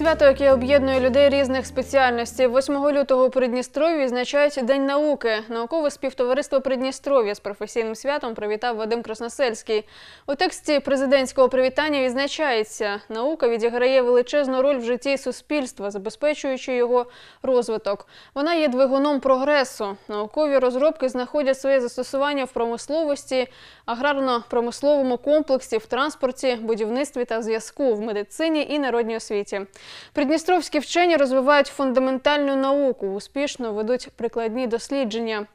Свято, яке об'єднує людей різних спеціальностей, 8 лютого у Придністров'ї відзначають День науки. Наукове співтовариство Придністров'я з професійним святом привітав Вадим Красносельський. У тексті президентського привітання відзначається, наука відіграє величезну роль в житті суспільства, забезпечуючи його розвиток. Вона є двигуном прогресу. Наукові розробки знаходять своє застосування в промисловості, аграрно-промисловому комплексі, в транспорті, будівництві та зв'язку, в медицині і народній освіті. Придністровські вчені розвивають фундаментальну науку, успішно ведуть прикладні дослідження.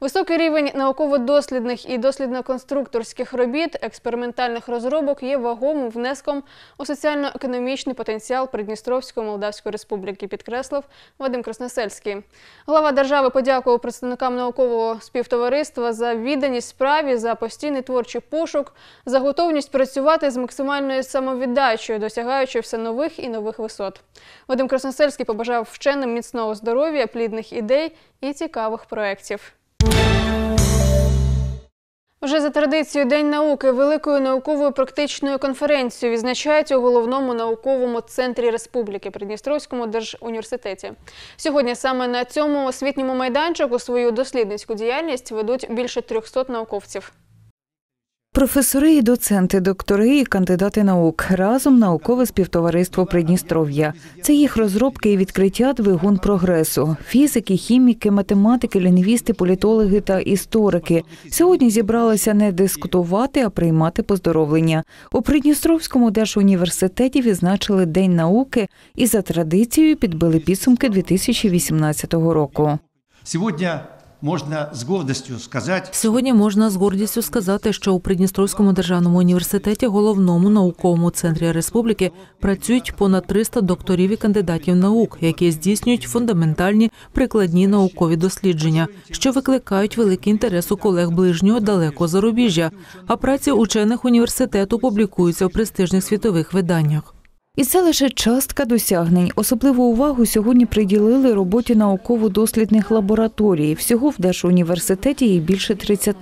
Високий рівень науково-дослідних і дослідно-конструкторських робіт, експериментальних розробок є вагомим внеском у соціально-економічний потенціал Придністровської Молдавської Республіки, підкреслив Вадим Красносельський. Глава держави подякував представникам наукового співтовариства за відданість справі, за постійний творчий пошук, за готовність працювати з максимальною самовіддачею, досягаючи все нових і нових висот. Вадим Красносельський побажав вченим міцного здоров'я, плідних ідей і цікавих проєктів. Вже за традицією День науки великою науковою практичною конференцією відзначають у головному науковому центрі республіки Придністровському держуніверситеті. Сьогодні саме на цьому освітньому майданчику свою дослідницьку діяльність ведуть більше 300 науковців. Професори і доценти, доктори і кандидати наук разом наукове співтовариство Придністров'я. Це їх розробки і відкриття двигун прогресу. Фізики, хіміки, математики, лінгвісти, політологи та історики. Сьогодні зібралися не дискутувати, а приймати поздоровлення. У Придністровському держуніверситеті відзначили День науки і за традицією підбили підсумки 2018 року. Сегодня можно с гордостью сказать, Сьогодні можна з гордістю сказати, що у Придністровському державному університеті, головному науковому центрі республіки, працюють понад 300 докторів і кандидатів наук, які здійснюють фундаментальні прикладні наукові дослідження, що викликають великий інтерес у колег ближнього далекого зарубіжжя. А праці учених університету публікуються в престижних світових виданнях. І це лише частка досягнень. Особливу увагу сьогодні приділили роботі науково-дослідних лабораторій. Всього в Держуніверситеті їх більше 30.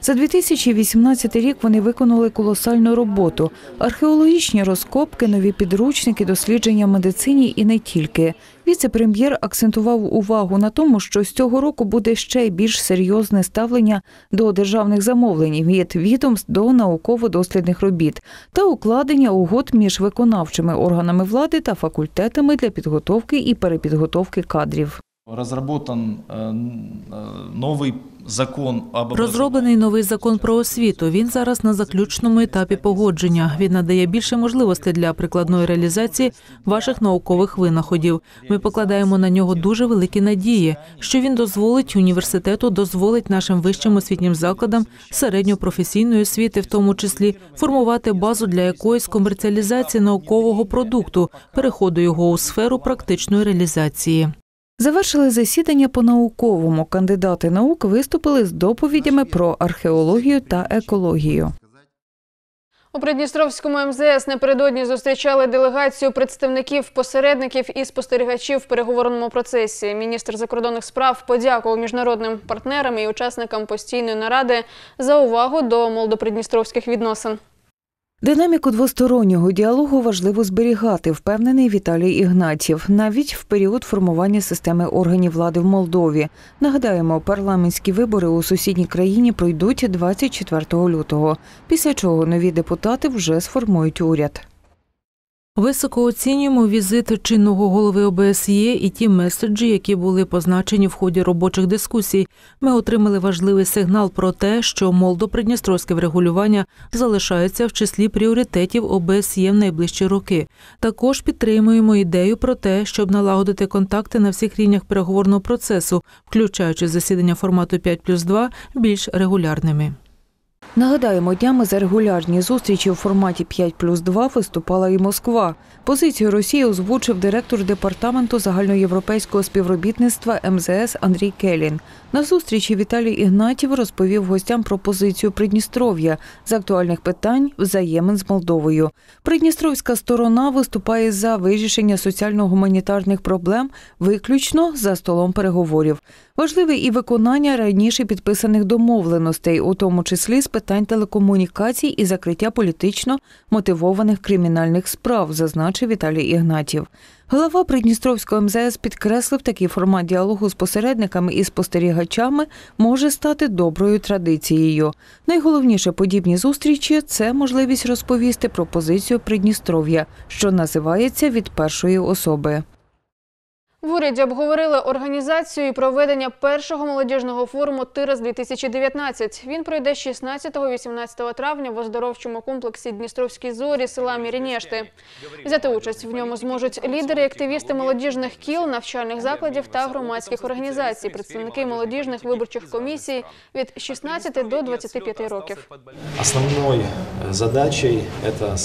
За 2018 рік вони виконали колосальну роботу: археологічні розкопки, нові підручники, дослідження медицині і не тільки. Віце-прем'єр акцентував увагу на тому, що з цього року буде ще більш серйозне ставлення до державних замовлень від відомств до науково-дослідних робіт та укладення угод між виконавчими органами влади та факультетами для підготовки і перепідготовки кадрів. Разработан э, н- э, новый закон об Розроблений новий закон про освіту. Він зараз на заключному етапі погодження. Він надає більше можливостей для прикладної реалізації ваших наукових винаходів. Ми покладаємо на нього дуже великі надії, що він дозволить університету, дозволить нашим вищим освітнім закладам середньопрофесійної освіти, в тому числі формувати базу для якоїсь комерціалізації наукового продукту, переходу його у сферу практичної реалізації. Завершили засідання по науковому. Кандидати наук виступили з доповідями про археологію та екологію. У Придністровському МЗС напередодні зустрічали делегацію представників посередників і спостерігачів в переговорному процесі. Міністр закордонних справ подякував міжнародним партнерам і учасникам постійної наради за увагу до молдопридністровських відносин. Динаміку двостороннього діалогу важливо зберігати, впевнений Віталій Ігнатів, навіть в період формування системи органів влади в Молдові. Нагадаємо, парламентські вибори у сусідній країні пройдуть 24 лютого, після чого нові депутати вже сформують уряд. Високо оцінюємо візит чинного голови ОБСЄ і ті меседжі, які були позначені в ході робочих дискусій. Ми отримали важливий сигнал про те, що молдо-придністровське врегулювання залишається в числі пріоритетів ОБСЄ в найближчі роки. Також підтримуємо ідею про те, щоб налагодити контакти на всіх рівнях переговорного процесу, включаючи засідання формату 5 плюс 2, більш регулярними. Нагадаємо, днями за регулярні зустрічі у форматі 5 плюс 2 виступала і Москва. Позицію Росії озвучив директор департаменту загальноєвропейського співробітництва МЗС Андрій Келін. На зустрічі Віталій Ігнатів розповів гостям про позицію Придністров'я з актуальних питань взаємин з Молдовою. Придністровська сторона виступає за вирішення соціально-гуманітарних проблем виключно за столом переговорів. Важливе і виконання раніше підписаних домовленостей, у тому числі з питань телекомунікацій і закриття політично мотивованих кримінальних справ, зазначив Віталій Ігнатів. Голова Придністровського МЗС підкреслив, такий формат діалогу з посередниками і спостерігачами може стати доброю традицією. Найголовніше подібні зустрічі це можливість розповісти про позицію Придністров'я, що називається від першої особи. В уряді обговорили організацію і проведення першого молодіжного форуму «Тирас 2019 Він пройде 16-18 травня в оздоровчому комплексі Дністровській зорі села Мірінєшти. Взяти участь в ньому зможуть лідери і активісти молодіжних кіл, навчальних закладів та громадських організацій, представники молодіжних виборчих комісій від 16 до 25 років. Основной задачей это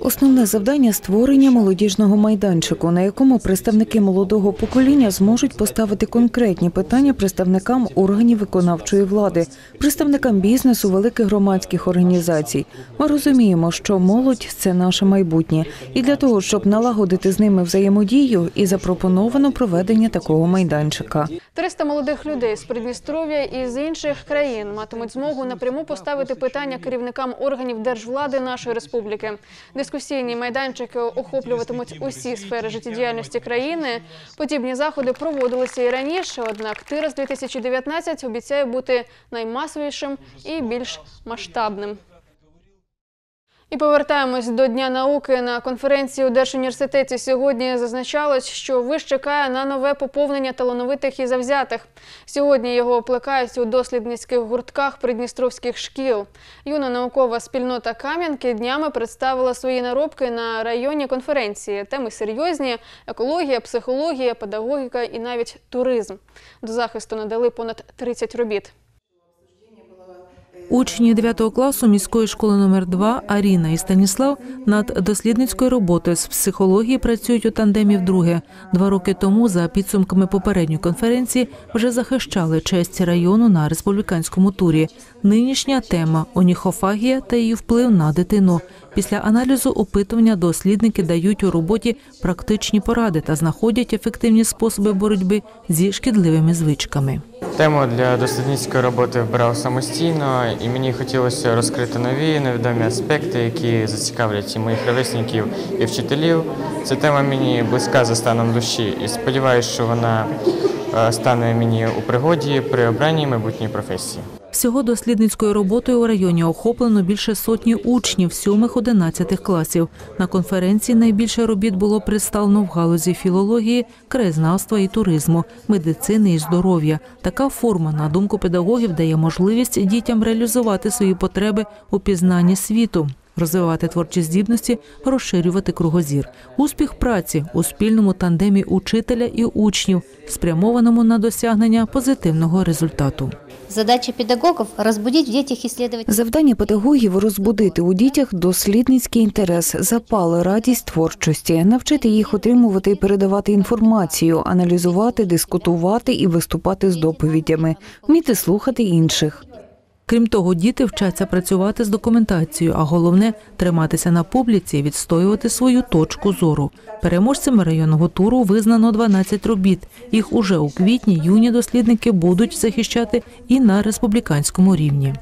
Основне завдання створення молодіжного майданчику, на якому представники молодого покоління зможуть поставити конкретні питання представникам органів виконавчої влади, представникам бізнесу, великих громадських організацій. Ми розуміємо, що молодь це наше майбутнє, і для того, щоб налагодити з ними взаємодію, і запропоновано проведення такого майданчика. 300 молодих людей з Придністров'я і з інших країн матимуть змогу напряму поставити питання керівникам органів держвлади нашої республіки. Дискусійні майданчики охоплюватимуть усі сфери життєдіяльності країни. Подібні заходи проводилися і раніше, однак Тирас 2019 обіцяє бути наймасовішим і більш масштабним. І повертаємось до Дня науки. На конференції у Держуніверситеті сьогодні зазначалось, що виш чекає на нове поповнення талановитих і завзятих. Сьогодні його оплекають у дослідницьких гуртках придністровських шкіл. Юна наукова спільнота Кам'янки днями представила свої наробки на районній конференції. Теми серйозні: екологія, психологія, педагогіка і навіть туризм. До захисту надали понад 30 робіт. Учні 9 класу міської школи номер 2 Аріна і Станіслав над дослідницькою роботою з психології працюють у тандемі вдруге. Два роки тому, за підсумками попередньої конференції, вже захищали честь району на республіканському турі. Нинішня тема оніхофагія та її вплив на дитину. Після аналізу опитування дослідники дають у роботі практичні поради та знаходять ефективні способи боротьби зі шкідливими звичками. Тему для дослідницької роботи вибрав самостійно, і мені хотілося розкрити нові невідомі аспекти, які зацікавлять і моїх ровесників і вчителів. Ця тема мені близька за станом душі, і сподіваюся, що вона е, стане мені у пригоді при обранні майбутньої професії. Всього дослідницькою роботою у районі охоплено більше сотні учнів 7-11 класів. На конференції найбільше робіт було представлено в галузі філології, краєзнавства і туризму, медицини і здоров'я. Така форма, на думку педагогів, дає можливість дітям реалізувати свої потреби у пізнанні світу. Розвивати творчі здібності, розширювати кругозір, успіх праці у спільному тандемі учителя і учнів, спрямованому на досягнення позитивного результату. Задача педагогов – розбудити в дітях исследовать Завдання педагогів розбудити у дітях дослідницький інтерес, запал, радість творчості, навчити їх отримувати і передавати інформацію, аналізувати, дискутувати і виступати з доповідями, вміти слухати інших. Крім того, діти вчаться працювати з документацією, а головне триматися на публіці і відстоювати свою точку зору. Переможцями районного туру визнано 12 робіт. Їх уже у квітні юні дослідники будуть захищати і на республіканському рівні.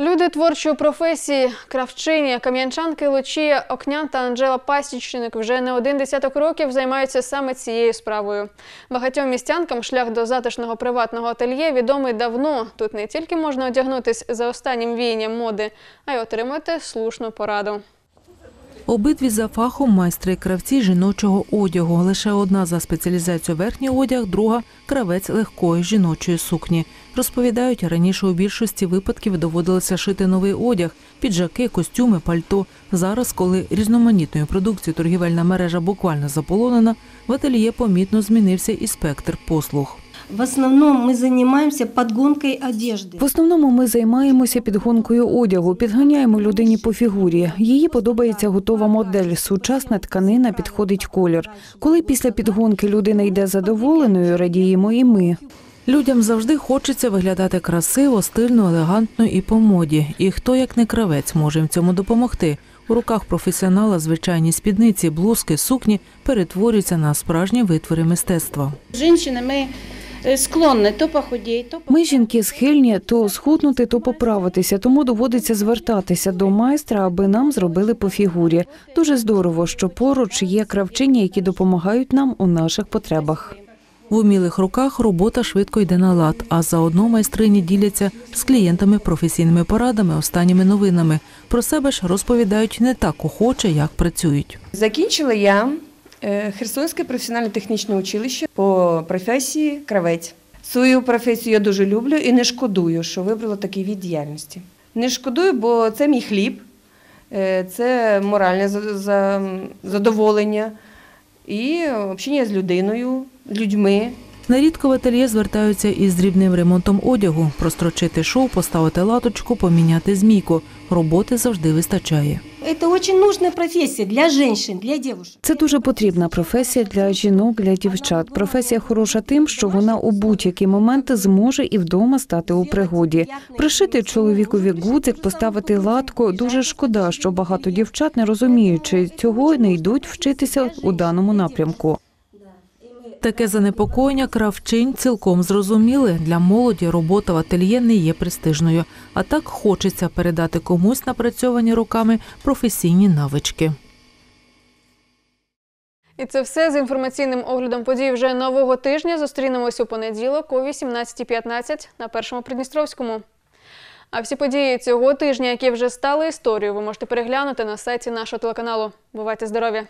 Люди творчої професії, кравчині, кам'янчанки Лучія Окнян та Анжела Пасічник вже не один десяток років займаються саме цією справою. Багатьом містянкам шлях до затишного приватного ательє відомий давно. Тут не тільки можна одягнутись за останнім віянням моди, а й отримати слушну пораду. Обидві за фахом майстри кравці жіночого одягу. Лише одна за спеціалізацією верхній одяг, друга кравець легкої жіночої сукні. Розповідають, раніше у більшості випадків доводилося шити новий одяг, піджаки, костюми, пальто. Зараз, коли різноманітною продукцією торгівельна мережа буквально заполонена, в ательє помітно змінився і спектр послуг. В основном мы занимаемся подгонкой одежды. В основному ми займаємося підгонкою одягу, підганяємо людині по фігурі. Їй подобається готова модель, сучасна тканина, підходить колір. Коли після підгонки людина йде задоволеною, радіємо і ми. Людям завжди хочеться виглядати красиво, стильно, елегантно і по моді. І хто, як не кравець, може в цьому допомогти. У руках професіонала звичайні спідниці, блузки, сукні перетворюються на справжні витвори мистецтва. Женщины мы э, склонны то похудеть, то Ми, жінки, схильні то схуднути, то поправитися, тому доводиться звертатися до майстра, аби нам зробили по фігурі. Дуже здорово, що поруч є кравчині, які допомагають нам у наших потребах. В умілих руках робота швидко йде на лад, а заодно майстрині діляться з клієнтами професійними порадами, останніми новинами. Про себе ж розповідають не так охоче, як працюють. Закінчила я е, Херсонське професіональне технічне училище по професії кравець. Свою професію я дуже люблю і не шкодую, що вибрала такий від діяльності. Не шкодую, бо це мій хліб, е, це моральне за- за- задоволення і общення з людиною, людьми. Нерідко в ательє звертаються із дрібним ремонтом одягу, прострочити шов, поставити латочку, поміняти змійку. Роботи завжди вистачає. Это очень нужная профессия для женщин, для девушек. Це дуже потрібна професія для жінок, для дівчат. Професія хороша тим, що вона у будь-які моменти зможе і вдома стати у пригоді. Пришити чоловікові гудзик, поставити латку. Дуже шкода, що багато дівчат, не розуміючи цього, не йдуть вчитися у даному напрямку. Таке занепокоєння кравчинь цілком зрозуміли. Для молоді робота в ательє не є престижною, а так хочеться передати комусь напрацьовані руками професійні навички. І це все з інформаційним оглядом подій вже нового тижня. Зустрінемось у понеділок о 18.15 на першому Придністровському. А всі події цього тижня, які вже стали історією, ви можете переглянути на сайті нашого телеканалу. Бувайте здорові!